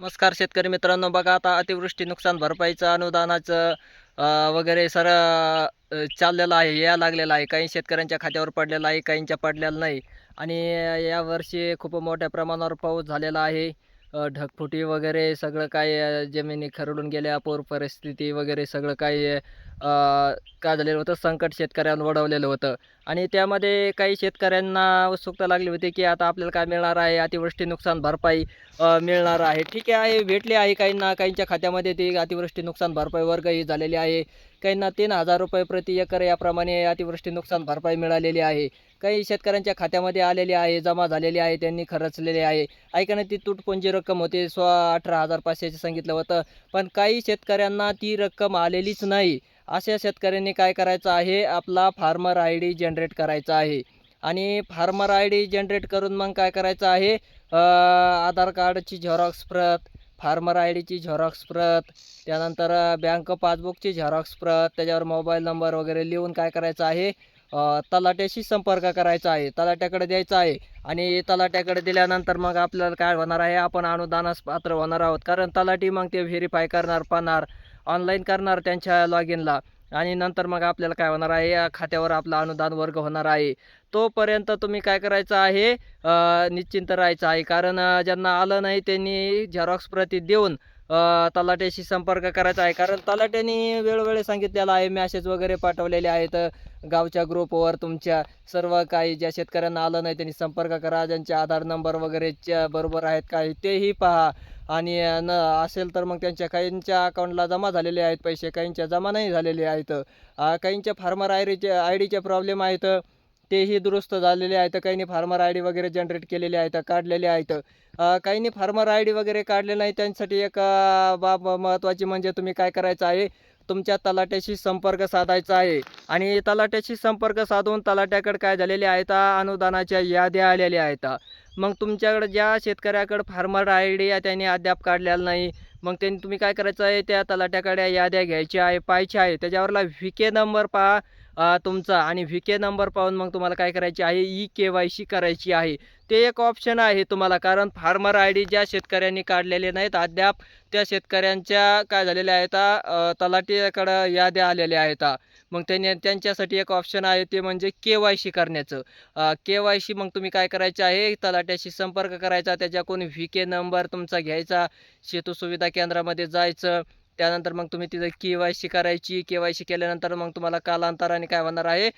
नमस्कार शेतकरी मित्रांनो बघा आता अतिवृष्टी नुकसान भरपाईचं अनुदानाचं वगैरे सर चाललेलं आहे या लागलेलं आहे. काही शेतकऱ्यांच्या खात्यावर पडलेलं आहे काहींच्या पडलेलं नाही. आणि यावर्षी खूप मोठ्या प्रमाणावर पाऊस झालेला आहे. ढगफुटी वगैरे सगळं काय जमिनी खरडून गेल्या पूर परिस्थिती वगैरे सगळं काही काय झालेलं होतं? संकट शेतकऱ्यांवर ओढवलेलं होतं. आणि त्यामध्ये काही शेतकऱ्यांना उत्सुकता लागली होती की आता आपल्याला काय मिळणार आहे? अतिवृष्टी नुकसान भरपाई मिळणार आहे. ठीक आहे भेटली आहे काहींना काहींच्या खात्यामध्ये ती अतिवृष्टी नुकसान भरपाई वर्ग ही झालेली आहे. काहींना तीन हजार रुपये प्रति एकर याप्रमाणे अतिवृष्टी नुकसान भरपाई मिळालेली आहे. काही शेतकऱ्यांच्या खात्यामध्ये आलेली आहे जमा झालेली आहे त्यांनी खर्चलेली आहे. ऐकाने ती तुटपुंजी रक्कम होती स्व अठरा हजार पाचशेचे सांगितलं होतं. पण काही शेतकऱ्यांना ती रक्कम आलेलीच नाही. अशा शेतकऱ्यांनी काय करायचं आहे? आपला फार्मर आय डी जनरेट करायचा आहे. आणि फार्मर आय डी जनरेट करून मग काय करायचं आहे? आधार कार्डची झेरॉक्स प्रत फार्मर आय डीची झेरॉक्स प्रत त्यानंतर बँक पासबुकची झेरॉक्स प्रत त्याच्यावर मोबाईल नंबर वगैरे लिहून काय करायचं आहे? तलाट्याशी संपर्क करायचा आहे तलाट्याकडे द्यायचा आहे आणि तलाट्याकडे दिल्यानंतर मग आपल्याला काय होणार आहे आपण अनुदानास पात्र होणार आहोत. कारण तलाठी मग ते व्हेरीफाय करणार पाहणार ऑनलाईन करणार त्यांच्या लॉग इनला आणि नंतर मग आपल्याला काय होणार आहे या खात्यावर आपलं अनुदान वर्ग होणार आहे. तोपर्यंत तुम्ही काय करायचं आहे निश्चिंत राहायचं आहे. कारण ज्यांना आलं नाही त्यांनी झेरॉक्स प्रती देऊन तलाट्याशी संपर्क करायचा आहे. कारण तलाट्याने वेळोवेळी सांगितलेलं आहे मॅसेज वगैरे पाठवलेले आहेत. गावच्या ग्रुपवर तुमच्या सर्व काही ज्या शेतकऱ्यांना आलं नाही त्यांनी संपर्क करा. ज्यांचे आधार नंबर वगैरेच्या बरोबर आहेत काही तेही पहा. आणि न असेल तर मग त्यांच्या काहींच्या अकाउंटला जमा झालेले आहेत. पैसे काहींच्या जमा नाही झालेले आहेत. काहींच्या फार्मर आय डीचे आय डीचे प्रॉब्लेम आहेत. तेही दुरुस्त झालेले आहेत. काहींनी फार्मर आय डी वगैरे जनरेट केलेले आहेत काढलेले आहेत. काहींनी फार्मर आय डी वगैरे काढले नाही. त्यांसाठी एक बाब महत्त्वाची म्हणजे तुम्ही काय करायचं आहे? तुमच्या तलाट्याशी संपर्क साधायचा आहे. आणि तलाट्याशी संपर्क साधून तलाट्याकडे काय झालेले आहेत? अनुदानाच्या याद्या आलेल्या आहेत. मग तुमच्याकडे ज्या शेतकऱ्याकडे फार्मर आय डी त्यांनी अद्याप काढलेला नाही. मग त्यांनी तुम्ही काय करायचं आहे? त्या तलाट्याकडे याद्या घ्यायच्या आहे पाहायच्या आहे. त्याच्यावरला व्ही के नंबर पहा. तुमचा आणि व्ही के नंबर पाहून मग तुम्हाला काय करायची आहे? ई के वाय सी करायची आहे. ते एक ऑप्शन आहे तुम्हाला कारण फार्मर आय डी ज्या शेतकऱ्यांनी काढलेले नाहीत अद्याप त्या शेतकऱ्यांच्या काय झालेल्या आहेत तलाटीकडं याद्या आलेल्या आहेत. मग त्यांनी त्यांच्यासाठी एक ऑप्शन आहे ते म्हणजे के वाय सी करण्याचं. के वाय सी मग तुम्ही काय करायचं आहे? तलाट्याशी संपर्क करायचा त्याच्याकडून व्ही के नंबर तुमचा घ्यायचा सेतू सुविधा केंद्रामध्ये जायचं त्यानंतर मग तुम्ही तिथं के वाय सी करायची के वाय सी केल्यानंतर मग तुम्हाला कालांतराने काय होणार आहे?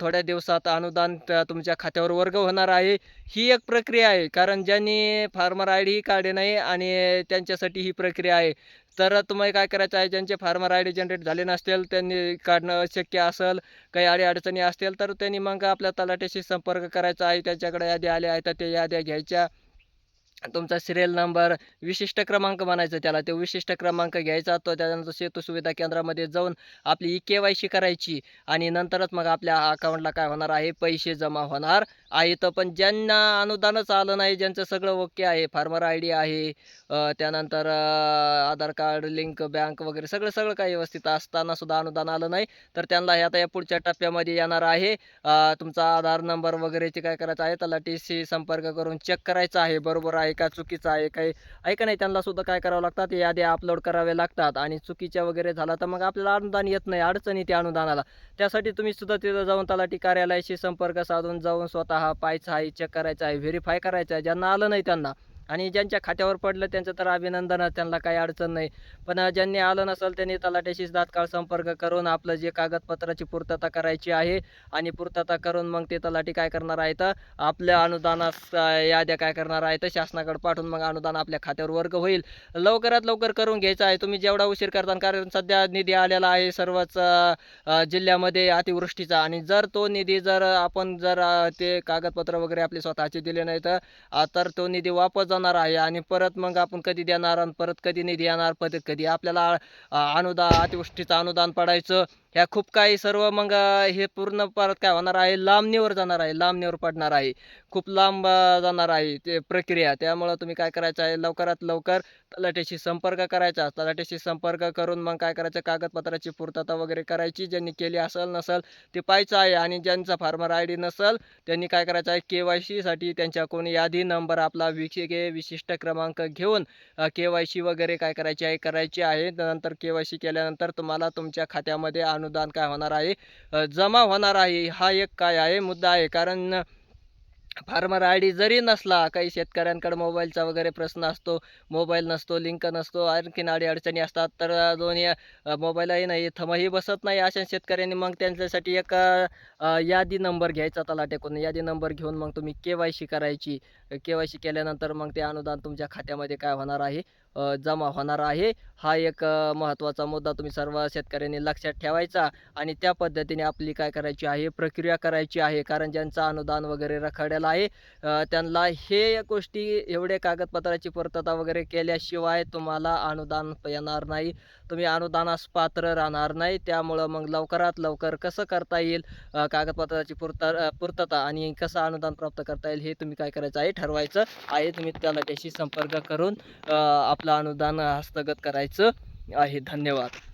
थोड्या दिवसात अनुदान तुमच्या खात्यावर वर्ग होणार आहे. ही एक प्रक्रिया आहे. कारण ज्यांनी फार्मर आय डी काढली नाही आणि त्यांच्यासाठी ही प्रक्रिया आहे. तर तुम्हाला काय करायचं आहे? ज्यांचे फार्मर आय डी जनरेट झाले नसतील त्यांनी काढणं शक्य असेल काही अडीअडचणी असतील तर त्यांनी मग आपल्या तलाट्याशी संपर्क करायचा आहे. त्यांच्याकडे याद्या आल्या आहेत त्या याद्या घ्यायच्या. तुमचा सिरियल नंबर विशिष्ट क्रमांक म्हणायचं त्याला तो विशिष्ट क्रमांक घ्यायचा तो त्यानंतर सेतू सुविधा केंद्रामध्ये जाऊन आपली ई के वाय सी करायची आणि नंतरच मग आपल्या अकाउंटला काय होणार आहे पैसे जमा होणार आहेत पण ज्यांना अनुदानच आलं नाही ज्यांचं सगळं ओके आहे फार्मर आय डी आहे त्यानंतर आधार कार्ड लिंक बँक वगैरे सगळं सगळं काही व्यवस्थित असताना सुद्धा अनुदान आलं नाही. तर त्यांना हे आता या पुढच्या टप्प्यामध्ये येणार आहे. तुमचा आधार नंबर वगैरेचे काय करायचं आहे त्याला टी सी संपर्क करून चेक करायचा आहे. बरोबर आहे का चुकीचं आहे काही ऐका नाही त्यांना सुद्धा काय करावं लागतात? याद्या अपलोड करावे लागतात आणि चुकीच्या वगैरे झाला तर मग आपल्याला अनुदान येत नाही अडचण येते अनुदानाला. त्यासाठी तुम्ही सुद्धा तिथं जाऊन तलाठी कार्यालयाशी संपर्क साधून जाऊन स्वतः पाहायचं आहे चेक करायचं आहे व्हेरीफाय करायचं आहे ज्यांना आलं नाही त्यांना. आणि ज्यांच्या खात्यावर पडलं त्यांचं तर अभिनंदन त्यांना काही अडचण नाही. पण ज्यांनी आलं नसेल त्यांनी तलाट्याशीच तात्काळ संपर्क करून आपलं जे कागदपत्राची पूर्तता करायची आहे आणि पूर्तता करून मग ते तलाठी काय करणार आहेत? आपल्या अनुदानास याद्या काय करणार आहेत? शासनाकडे पाठवून मग अनुदान आपल्या खात्यावर वर्ग होईल. लवकरात लवकर करून घ्यायचं आहे. तुम्ही जेवढा उशीर करता कारण सध्या निधी आलेला आहे सर्वच जिल्ह्यामध्ये अतिवृष्टीचा. आणि जर तो निधी जर आपण जर ते कागदपत्र वगैरे आपले स्वतःचे दिले नाही तर तो निधी वापस जाणार आहे आणि परत मग आपण कधी देणार आणि परत कधी निधी येणार परत कधी आपल्याला अनुदान अतिवृष्टीचं अनुदान पडायचं. ह्या खूप काही सर्व मग हे पूर्ण परत काय होणार आहे? लांबणीवर जाणार आहे लांबणीवर पडणार आहे. खूप लांब जाणार आहे ते प्रक्रिया. त्यामुळं तुम्ही काय करायचं आहे? लवकरात लवकर तलाठ्याशी संपर्क करायचा तलाठ्याशी संपर्क करून मग काय करायचं? कागदपत्राची पूर्तता वगैरे करायची ज्यांनी केली असेल नसेल ते पाहायचं आहे. आणि ज्यांचा फार्मर आय डी नसेल त्यांनी काय करायचं आहे? के वाय सीसाठी त्यांच्या कोणी यादी नंबर आपला विषय विशिष्ट क्रमांक घेऊन के वाय सी वगैरे काय करायची आहे? करायची आहे. नंतर के वाय सी केल्यानंतर तुम्हाला तुमच्या खात्यामध्ये अनुदान काय होणार आहे? जमा होणार आहे. हा एक काय आहे? मुद्दा आहे. कारण फार्मर आय डी जरी नसला काही शेतकऱ्यांकडे मोबाईलचा वगैरे प्रश्न असतो मोबाईल नसतो लिंक नसतो आणखीन अडी अडचणी असतात तर दोन्ही मोबाईलही नाही थमही बसत नाही अशा शेतकऱ्यांनी मग त्यांच्यासाठी एक यादी नंबर घ्यायचा तलाट्याकडून यादी नंबर घेऊन मग तुम्ही के वाय सी करायची. के वाय सी केल्यानंतर मग ते अनुदान तुमच्या खात्यामध्ये काय होणार आहे? जमा होणार आहे. हा एक महत्त्वाचा मुद्दा तुम्ही सर्व शेतकऱ्यांनी लक्षात ठेवायचा आणि त्या पद्धतीने आपली काय करायची आहे प्रक्रिया करायची आहे. कारण ज्यांचं अनुदान वगैरे रखडलेलं आहे त्यांना हे गोष्टी एवढे कागदपत्राची पूर्तता वगैरे केल्याशिवाय तुम्हाला अनुदान येणार नाही. तुम्ही अनुदानास पात्र राहणार नाही. त्यामुळं मग लवकरात लवकर कसं करता येईल कागदपत्राची पूर्तता पूर्तता आणि कसं अनुदान प्राप्त करता येईल हे तुम्ही काय करायचं आहे ठरवायचं आहे. तुम्ही त्याला त्याशी संपर्क करून आप आपलं अनुदान हस्तगत करायचं आहे. धन्यवाद.